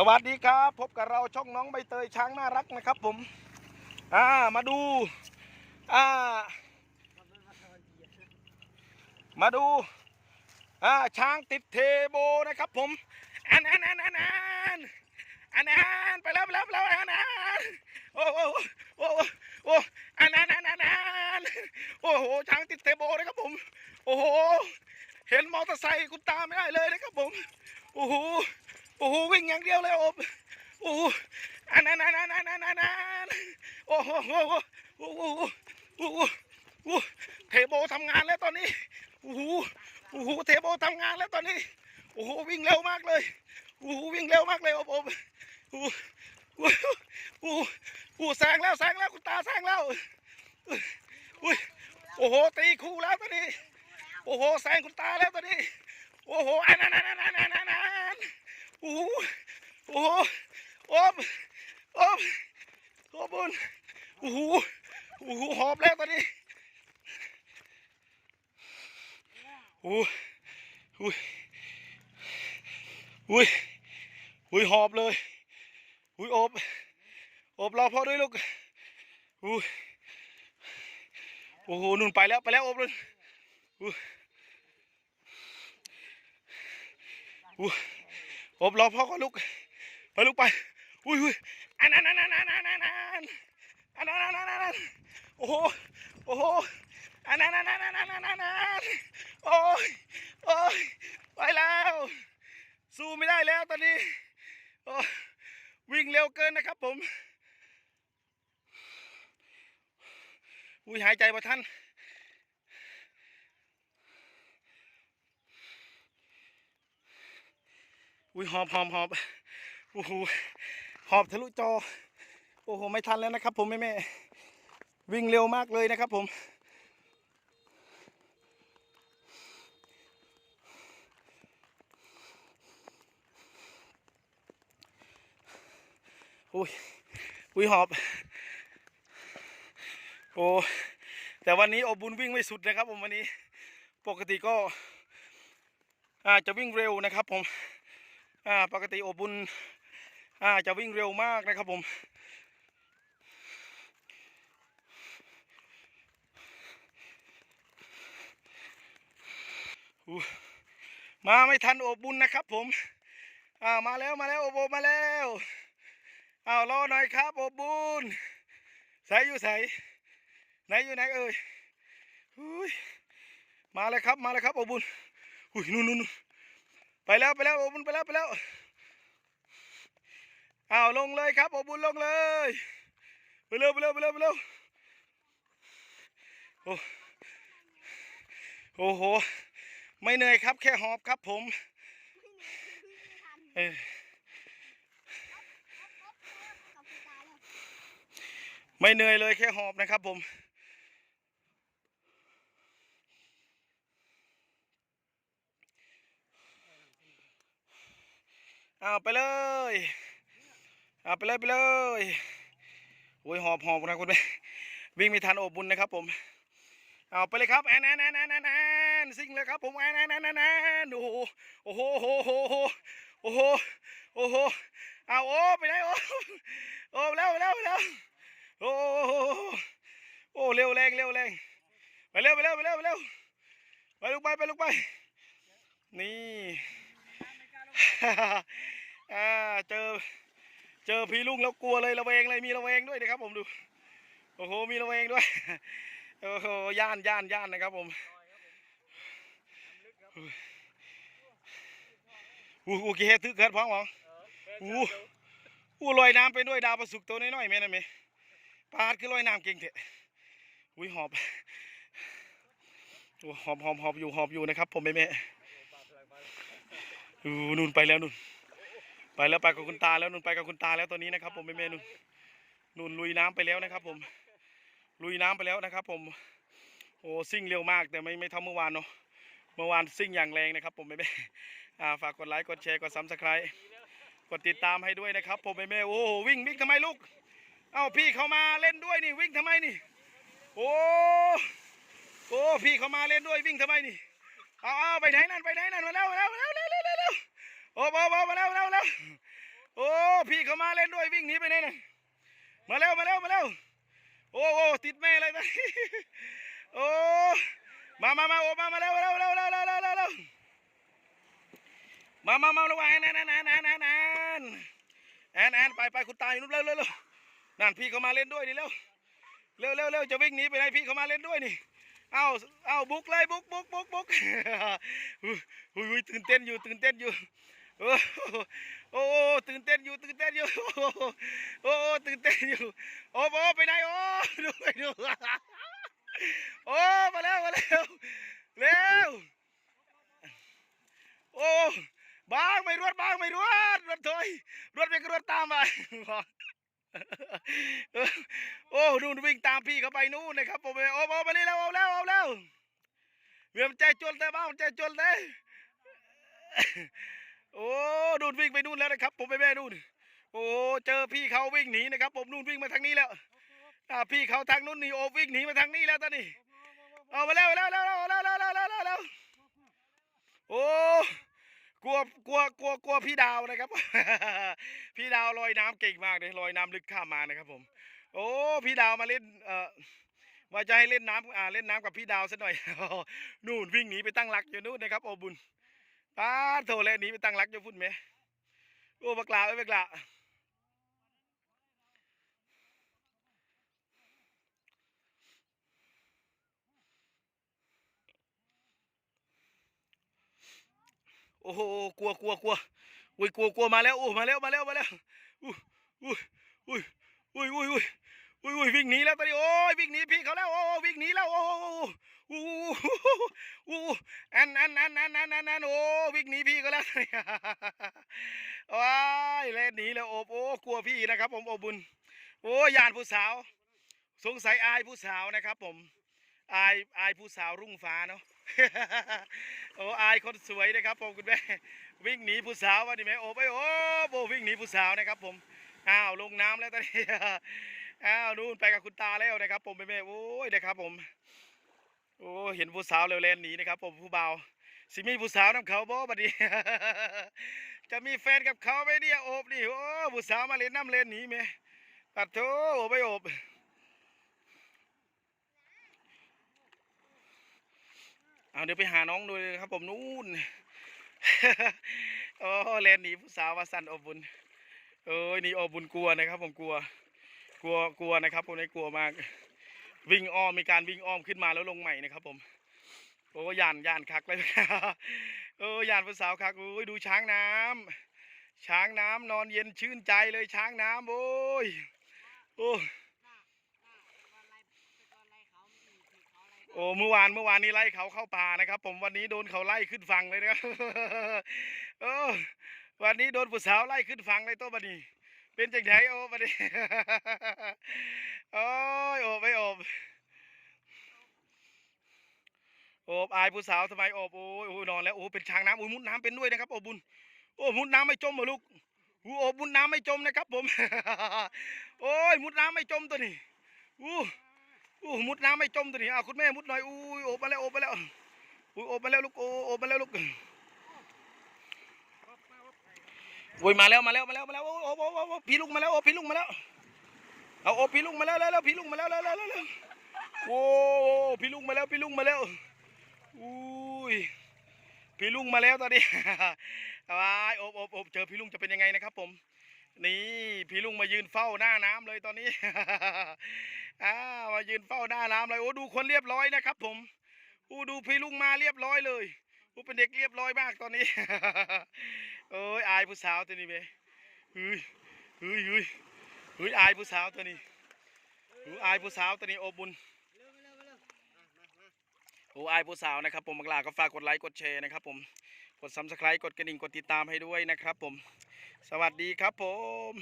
สวัสดีครับ พบกับเราช่องน้องใบเตยช้างน่ารักนะครับผม อ่ามาดู อ่า มาดู อ่าช้างติดเทโบนะครับผมอันอันอันอันอันอันอันไปแล้วไปแล้วไปแล้วอันอันโอ้โหโอ้โหโอ้อันอันอันอันอันโอ้โหช้างติดเทโบนะครับผม โอ้โหเห็นมอเตอร์ไซค์คุณตามไม่ได้เลยนะครับผมโอ้โห โอ้โหวิ่งอย่างเดียวเลยโอบโอ้โหอันนั้นอันนั้นอันนั้นอันนั้นโอ้โหโอ้โหโอ้โหโอ้โหโอ้โหเทโบทำงานแล้วตอนนี้โอ้โหโอ้โหเทโบทำงานแล้วตอนนี้โอ้โหวิ่งเร็วมากเลยโอ้โหวิ่งเร็วมากเลยโอบโอบโอ้โหโอ้โหโอ้โหโอ้โหแซงแล้วแซงแล้วคุณตาแซงแล้วอุ้ยโอ้โหตีคู่แล้วตอนนี้โอ้โหแซงคุณตาแล้วตอนนี้โอ้โหอันนั้นอันนั้นอันนั้นอันนั้น โอ้โหโอ้โหโอบอบโอบบุญโอ้โหโอ้โหหอบแล้วตอนนี้โอ้โหอุ้ยอุ้ยอุ้ยหอบเลยอุ้ยอบอบรอพ่อด้วยลูกอุ้ยโอ้โหนุ่นไปแล้วไปแล้วอบเลยอุ้ยอู้ อบรอพ่อก่อนลูกไปลูกไปอุ้ยอุ้ยอันนั้นอันนั้นอันนั้นอันนั้นอันนั้นอันนั้นอันโอ้โหโอ้โหอันนั้นอันนั้นอันนั้นอันนั้นอันโอ้ยโอ้ยไปแล้วสู้ไม่ได้แล้วตอนนี้โอ้วิ่งเร็วเกินนะครับผมอุ้ยหายใจประทัน อุ้ยหอบหอบหอบโอ้โหหอบทะลุจอ โอ้โห ไม่ทันแล้วนะครับ ผมแม่แม่วิ่งเร็วมากเลยนะครับผมอุ้ยอุ้ยหอบ โอ้แต่วันนี้อบุญวิ่งไม่สุดนะครับผมวันนี้ ปกติก็อาจจะวิ่งเร็วนะครับผม อ่าปกติโอบุญอ่าจะวิ่งเร็วมากนะครับผมมาไม่ทันโอบุญนะครับผมอ่ามาแล้วมาแล้วโอโบมาแล้วอ้าวรอหน่อยครับโอบุญใส่อยู่ใส่ไหนอยู่ไหนเอ่ยมาเลยครับมาเลยครับโอบุญอุ้ยนู่นนู่นนู่น ไปแล้วไปแล้วโอบุญไปแล้วไปแล้วอ้าวลงเลยครับโอบุญลงเลยไปเร็วไปเร็วไปเร็วไปเร็วโอ้โอ้โหไม่เหนื่อยครับแค่หอบครับผมเออไม่เหนื่อยเลยแค่หอบนะครับผม เอาไปเลยเอาไปเลยไปเลยโอ้ยหอบหอบนะคุณแม่วิ่งไม่ทันโอบบุญนะครับผมเอาไปเลยครับแอนแอนแอนแอนแอนแอนซิงเลยครับผมแอนแอนแอนแอนแอนโอ้โหโอ้โหโอ้โหโอ้โหโอ้โหเอาโอ้ไปไหนโอ้โอ้แล้วแล้วแล้วโอ้โอ้เร็วแรงเร็วแรงไปเร็วไปเร็วไปเร็วไปเร็วไปลูกไปไปลูกไปนี่ เจอ เจอพี่ลุงแล้วกลัวเลยระแวงเลยมีระแวงด้วยนะครับผมดู โอ้โหมีระแวงด้วย โอ้โหย่านย่านย่านนะครับผมอู้อู้กี่เฮ็ดทึกเกิดพ้องหวังอู้อู้ลอยน้ำไปด้วยดาวประสุกตัวน้อยๆแม่นะแม่ปาดคือลอยน้ำเก่งเถอะอุ้ยหอบโอ้หอบหอบหอบอยู่หอบอยู่นะครับ ผมแม่แม่อู้ นู่นไปแล้วนู่นไปแล้วไปกับคุณตาแล้วนุ่นไปกับคุณตาแล้วตอนนี้นะครับ ผมแม่เมนุ่นนุ่นลุยน้ำไปแล้วนะครับ ผมลุยน้ำไปแล้วนะครับ ผมโอ้ซิ่งเร็วมากแต่ไม่ไม่เท่าเมื่อวานเนาะเมื่อวานซิ่งอย่างแรงนะครับ ผมแม่แม่อ่าฝากกดไลค์กดแชร์กดซับสไครต์กดติดตามให้ด้วยนะครับ ผมแม่แม่โอ้วิ่งวิ่งทำไมลูกเอ้าพี่เขามาเล่นด้วยนี่วิ่งทำไมนี่ โอ้โอ้พี่เขามาเล่นด้วยวิ่งทำไมนี่เอาเอาไปไหนนั่นไปไหนนั่นมาแล้วมาแล้วมาแล้ว โอ้มามามาแล้วแล้วแล้วโอ้พี่เขามาเล่นด้วยวิ่งหนีไปไหนเน่ยมาแล้วมาแล้วมาแล้วโอ้โอ้ติดแม่เลยนะโอ้มามามาโอ้มามาแล้วแล้วแล้วมาแล้วแล้แล้วมามามาระวังนแอนแอนแอนแอนแอนแอนแอนไปไปคุณตาอยู่นู้นเร็วเร็วเร็วนั่นพี่เขามาเล่นด้วยนี่เร็วเร็วเร็วเร็วจะวิ่งหนีไปไหนพี่เขามาเล่นด้วยนี่เอาเอาบุกเลยบุกบุกบุกบุกอุ้ยตื่นเต้นอยู่ตื่นเต้นอยู่ โอ้โหโอ้ตื่นเต้นอยู่ตื่นเต้นอยู่โอ้โหโอ้ตื่นเต้นอยู่โอ้โหไปไหนโอ้ดูไปดูโอ้มาแล้วมาแล้วเร็วโอ้บางไม่รวดบางไม่รวดรถถอยรถไปก็รถตามไปโอ้นู่นวิ่งตามพี่เขาไปนู่นนะครับผมโอ้โหมานี่แล้วเอาแล้วเอาแล้วเวียมใจจนแต่บ้างใจจนเลย โอ้นู่นวิ่งไปนู่นแล้วนะครับ ผมไปแม่นู่น โอ้เจอพี่เขาวิ่งหนีนะครับ ผมนู่นวิ่งมาทางนี้แล้วอ่าพี่เขาทางนู้นนี่โอ้วิ่งหนีมาทางนี้แล้วตอนนี้เอามาแล้วแล้วแล้วแล้วแล้วแล้วแล้วแล้วแล้วโอ้กลัวกลัวกลัวกลัวพี่ดาวนะครับ พี่ดาวลอยน้ำเก่งมากเลยลอยน้ำลึกข้ามมานะครับผม โอ้พี่ดาวมาเล่นเอ่อว่าจะให้เล่นน้ำอ่าเล่นน้ำกับพี่ดาวซะหน่อยนู่นวิ่งหนีไปตั้งหลักอยู่นู่นนะครับโอบุญ ป้าโถแลยหนีไปตั้งรักจะพุ่นไหมโอ้บักลาไอ้บักลาโอ้โหกลัวกลัวกลัวอุ้ยกลัวกลัวมาแล้วโอ้มาแล้วมาแล้วมาแล้วอุ้ยอุ้ยอุ้ยอุ้ยอุ้ยอุ้ยอุ้ยวิ่งหนีแล้วตอนนี้โอ้ยวิ่งหนีพี่เขาแล้วโอ้วิ่งหนีแล้วโอ้โอ้ อันอันอันอันอันอันอันโอ้วิ่งหนีพี่เขาแล้วว้ายเล่นหนีแล้วโอบโอ้กลัวพี่นะครับ ผมโอบุญโอ้ยานผู้สาว สงสัยอายผู้สาวนะครับ ผมอายอายผู้สาวรุ่งฟ้าเนาะโอ้อายคนสวยนะครับ ผมคุณแม่วิ่งหนีผู้สาววะนี่แม่โอ้ไปโอ้โบวิ่งหนีผู้สาวนะครับ ผมอ้าวลงน้ำแล้วตอนนี้อ้าวนู่นไปกับคุณตาแล้วนะครับ ผมแม่โอ้ยนะครับ ผมโอ้เห็นผู้สาวเร็วเล่นหนีนะครับ ผมผู้เบา สิมีผู้สาวน้ำเขาบ่บัดนี้ จะมีแฟนกับเขาไหมเนี่ยโอบนี่โอ้ผู้สาวมาเล่นน้ำเล่นหนีไหมปัดโถโอบไปโอบเอาเดี๋ยวไปหาน้องดูเลยครับผมนู่นโอ้เล่นหนีผู้สาวมาสั่นอบบุญเอ้ยนี่อบบุญกลัวนะครับผมกลัว กลัวกลัวนะครับผมนี่กลัวมาก วิ่งอ้อมมีการวิ่งอ้อมขึ้นมาแล้วลงใหม่นะครับผม โอ้ยานยานคักเลยเออยานผู้สาวคักโอ้ยดูช้างน้ำช้างน้ำนอนเย็นชื่นใจเลยช้างน้ำโอ้ยโอ้โอ้เมื่อวานเมื่อวานนี้ไล่เขาเข้าป่านะครับ ผมวันนี้โดนเขาไล่ขึ้นฝั่งเลยนะครับเออวันนี้โดนผู้สาวไล่ขึ้นฝั่งเลยตัวบันนี้เป็นจังไงโอ้บันนี้โอ้ยโอบไม่โอบ โอบอายผู้สาวทำไมโอบโอ้ยโอ้ยนอนแล้วโอ้เป็นช้างน้ำโอ้ยมุดน้ำเป็นด้วยนะครับโอบบุญโอ้มุดน้ำไม่จมเหรอลูกโอ้โอบมุดน้ำไม่จมนะครับผมโอ้ยมุดน้ำไม่จมตัวนี้อู้อู้มุดน้ำไม่จมตัวนี้อะคุณแม่มุดหน่อยอู้ยโอบมาแล้วโอบมาแล้วอู้โอบมาแล้วลูกโอ้โอบมาแล้วลูกโอ้ยมาแล้วมาแล้วมาแล้วมาแล้วโอ้โอ้โอ้พี่ลุงมาแล้วโอ้พี่ลุงมาแล้วเอาโอ้พี่ลุงมาแล้วแล้วแล้วพี่ลุงมาแล้วแล้วแล้วแล้วแล้วโอ้พี่ลุงมาแล้วพี่ลุงมาแล้ว อุ้ยพี่ลุงมาแล้วตอนนี้วายอบอบอบเจอพี่ลุงจะเป็นยังไงนะครับ ผม นี่พี่ลุงมายืนเฝ้าหน้าน้ำเลยตอนนี้อ่ามายืนเฝ้าหน้าน้ำเลยโอ้ดูคนเรียบร้อยนะครับ ผมโอ้ดูพี่ลุงมาเรียบร้อยเลยโอ้เป็นเด็กเรียบร้อยมากตอนนี้โอ้ยอายผู้สาวตัวนี้เบ้เฮ้ยเฮ้ยเฮ้ยเฮ้ยอายผู้สาวตัวนี้เฮ้อายผู้สาวตัวนี้อบบุญ ผู้อายผู้สาวนะครับผมบังลาก็ฝากกดไลค์กดแชร์นะครับผมกดซับสไครต์กดกระดิ่งกดติดตามให้ด้วยนะครับผม สวัสดีครับผม